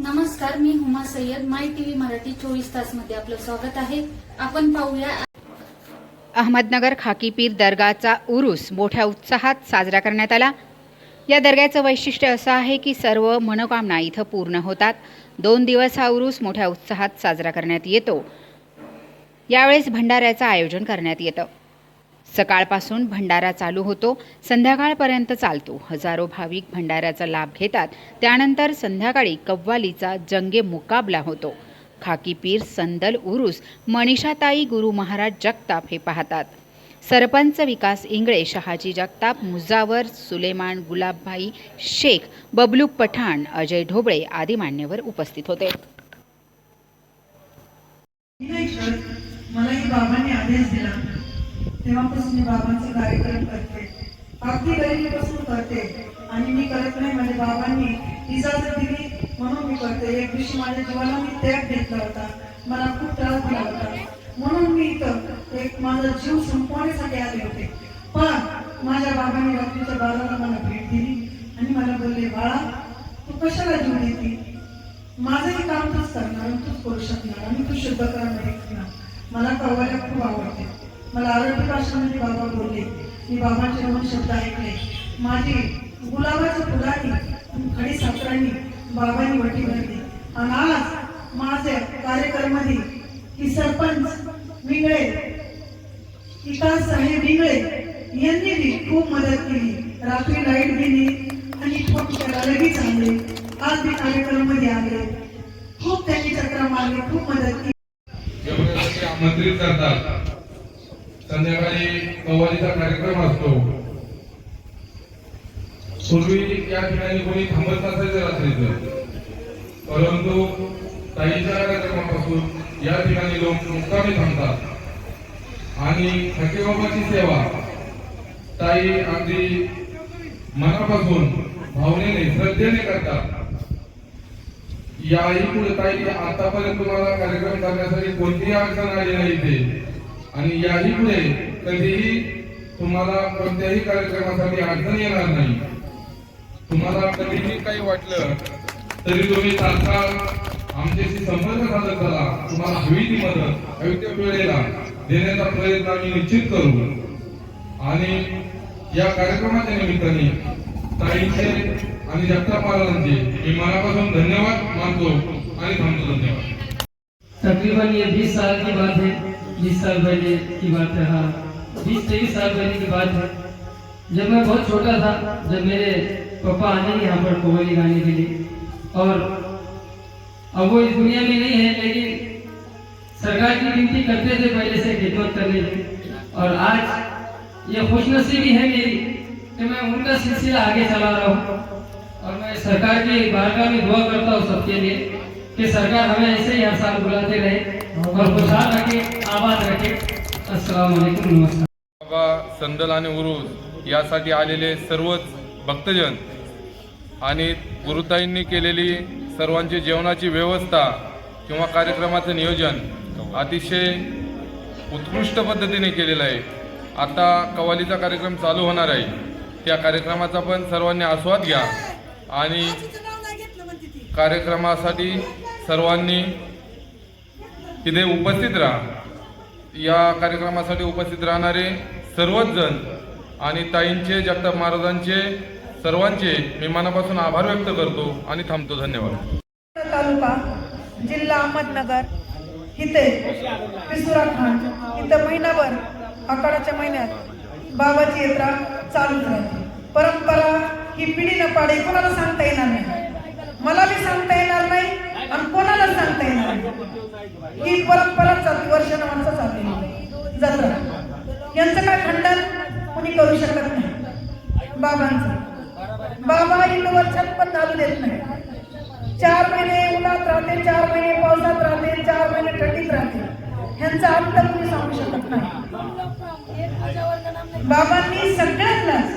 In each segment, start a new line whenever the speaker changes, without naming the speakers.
नमस्कार मी Huma Sayyed. My TV Marathi चोवीस तासमध्ये आपलं स्वागत आहे. आपण पाहूया
अहमदनगर खाकीपीर दर्गाचा उरूस मोठ्या उत्साहात साजरा करण्यात आला. या दर्ग्याचं वैशिष्ट्य असं आहे की सर्व मनोकामना इथं पूर्ण होतात. दोन दिवस हा उरूस मोठ्या उत्साहात साजरा करण्यात येतो. यावेळेस भंडाऱ्याचं आयोजन करण्यात येतं. सकाळपासून भंडारा चालू होतो संध्याकाळपर्यंत चालतो. हजारो भाविक भंडाऱ्याचा लाभ घेतात. त्यानंतर संध्याकाळी कव्वालीचा जंगे मुकाबला होतो. खाकी पीर संदल उरुस मनीषाताई गुरु महाराज जगताप हे पाहतात. सरपंच विकास इंगळे शहाजी जगताप मुजावर सुलेमान गुलाबभाई शेख बबलू पठाण अजय ढोबळे आदी मान्यवर उपस्थित होते.
मी बाबांचे कार्यक्रम करते. अगदी गरिबीपासून करते. आणि मी करत नाही माझ्या बाबांनी इजाजत दिली म्हणून मी करते. एक दिवशी माझ्या जीवाला मी त्याग घेतला होता. मला खूप त्रास दिला होता. म्हणून मी इथं एक माझा जीव संपवण्यासाठी आले होते. पण माझ्या बाबांनी रात्रीच्या बाळाला मला भेट दिली आणि मला बोलले बाळा तू कशाला जीव देते माझंही काम तूच करणार आणि तूच करू शकणार आणि तू शुद्ध करणार. मला कव्वाल्या खूप आवडते. मला आरोग्य भाषेमध्ये बाबा बोलले मी बाबांचे दोन शब्द ऐकले. माझे गुलाबाच्या फुलांनी खडी साखरांनी बाबांनी वटी भरली. आणि आज माझ्या कार्यक्रमामध्ये की सरपंच विंगळे विकास साहेब विंगळे यांनी बी खूप मदत केली. रात्री लाइट गेली आणि खूप लगेच आणले. आज मी कार्यक्रमामध्ये आले. खूप त्यांनी चक्रा मारले खूप मदत केली.
आमंत्रित करतात. संध्याकाळी कव्वालीचा कार्यक्रम असतो. पूर्वी या ठिकाणी कोणी थांबत नसायचं रात्रीच. परंतु ताईच्या कार्यक्रमापासून या ठिकाणी लोक मुक्कामी थांबतात. आणि बाबाची सेवा ताई अगदी मनापासून भावनेने श्रद्धेने करतात. याही पुढे ताई आतापर्यंत तुम्हाला कार्यक्रम करण्यासाठी कोणतीही अडचण आली नाही ते आणि याही पुढे कधीही तुम्हाला कोणत्याही कार्यक्रमासाठी अडचण येणार नाही. तुम्हाला कधीही काही वाटलं तरी तुम्ही तात्काळ आमच्याशी संपर्क साधत झाला तुम्हाला हवी ती मदत हवी त्या वेळेला देण्याचा प्रयत्न आम्ही निश्चित करू. आणि या कार्यक्रमाच्या निमित्ताने ताईंचे आणि जगताप महाराजांचे मी मनापासून धन्यवाद मानतो आणि थांबतो. धन्यवाद.
तकरीबन ये 20 साल की बात है 20 साल पहले की बात है हाँ। बीस तेईस साल पहले की बात है। जब मैं बहुत छोटा था, जब मेरे पापा आने यहाँ पर कव्वाली गाने के लिए। और अब वो इस दुनिया में नहीं है, लेकिन सरकार की गिनती करते थे पहले से खिदमत करने और आज ये खुशनसीबी है मेरी कि मैं उनका सिलसिला आगे चला रहा हूँ। और मैं सरकार की बारगाह में दुआ करता हूँ सबके लिए कि सरकार हमें ऐसे ही हर साल बुलाते रहे और खुशहाल रखे। आबाद रखे अस्सलाम वालेकुम नमस्कार.
बाबा संदल आणि उरुस यासाठी आलेले सर्वच भक्तजन आणि गुरुताईंनी केलेली सर्वांची जेवणाची व्यवस्था किंवा कार्यक्रमाचं नियोजन अतिशय उत्कृष्ट पद्धतीने केलेलं आहे. आता कवालीचा कार्यक्रम चालू होणार आहे. त्या कार्यक्रमाचा पण सर्वांनी आस्वाद घ्या आणि कार्यक्रमासाठी सर्वांनी तिथे उपस्थित राहा. या कार्यक्रमासाठी उपस्थित राहणारे सर्वच जण आणि ताईंचे जगताप महाराजांचे सर्वांचे मी मनापासून आभार व्यक्त करतो आणि थांबतो. धन्यवाद.
तालुका जिल्हा अहमदनगर इथे पिसुरा खान इथं महिनाभर आखाडाच्या महिन्यात बाबाची यात्रा चालू राहते परंपरा ही पिढी न पाडे कोणाला सांगता येणार नाही. मला बी सांगता येणार नाही. आणि कोणाला सांगता येणार ही परंपरा चालते वर्षानुवर्ष चालते जत्रा यांचं काय खंडन? कोणी करू शकत नाही. बाबांचं. बाबा इथं वर्षात पण घालू देत नाही. चार महिने उन्हात राहते चार महिने पावसात राहते चार महिने थंडीत राहते. ह्यांचा अंत कोणी सांगू शकत नाही. बाबांनी सगळ्यांनाच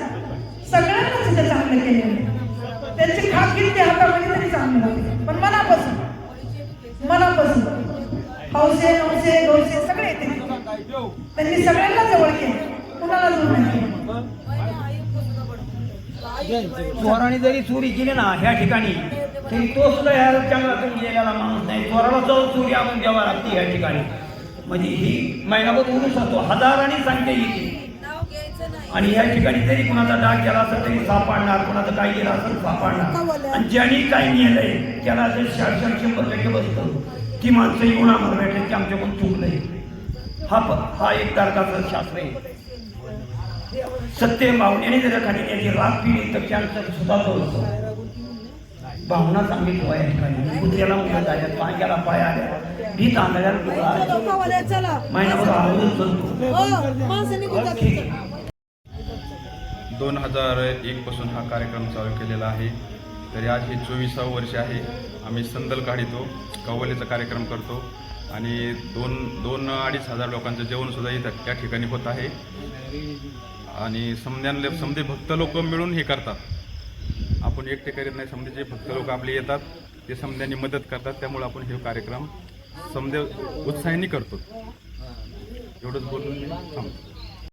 सगळ्यांनाच इथे चांगलं केलेलं आहे. त्यांची खाप घेतली हातामध्ये तरी चांगलं. मनापासून नऊशे दोनशे सगळे येते. त्यांनी सगळ्यांना जवळ केले कुणाला दूर नाही.
चोराने जरी चोरी केली ना ह्या ठिकाणी तरी तो सुद्धा ह्या जंगलातून गेलेला माणूस नाही. चोराला जाऊन चोरी आणून द्यावा लागते ह्या ठिकाणी. म्हणजे ही महिनाभर उरूस असतो हजाराने सांगते ही आणि या ठिकाणी जरी कुणाचा डाग केला असेल तरी सापडणार कुणाचं काय गेलं असेल सापडणार आणि ज्यांनी काही नेलंय त्याला जर शासन शंभर टक्के बसतो. ती माणसं येऊन आम्हाला भेटले की आमच्याकडून चुकलंय हा. प- हा एक तारखाचं शास्त्र आहे. सत्य भावनेने जर एखादी त्याची रात पिली तर कॅन्सर सुद्धा होतो भावना चांगली ठेवा या ठिकाणी कुत्र्याला मुलं झाल्या पाण्याला पाय आल्या. भीत आंधळ्याला डोळा. महिनाभर आवडून चालतो.
दोन हजार एकपासून हा कार्यक्रम चालू केलेला आहे. तरी आज हे चोवीसावं वर्ष आहे. आम्ही संदल काढितो कव्वालीचा कार्यक्रम करतो आणि दोन दोन अडीच हजार लोकांचं जेवणसुद्धा इथं त्या ठिकाणी होत आहे. आणि समध्यांले समधे भक्त लोक मिळून हे करतात. आपण एकटे करीत नाही समधे जे भक्त लोक आपले येतात ते समध्यांनी मदत करतात. त्यामुळे आपण हे कार्यक्रम समदेव उत्साहाने करतो. एवढंच बोलून थांबतो.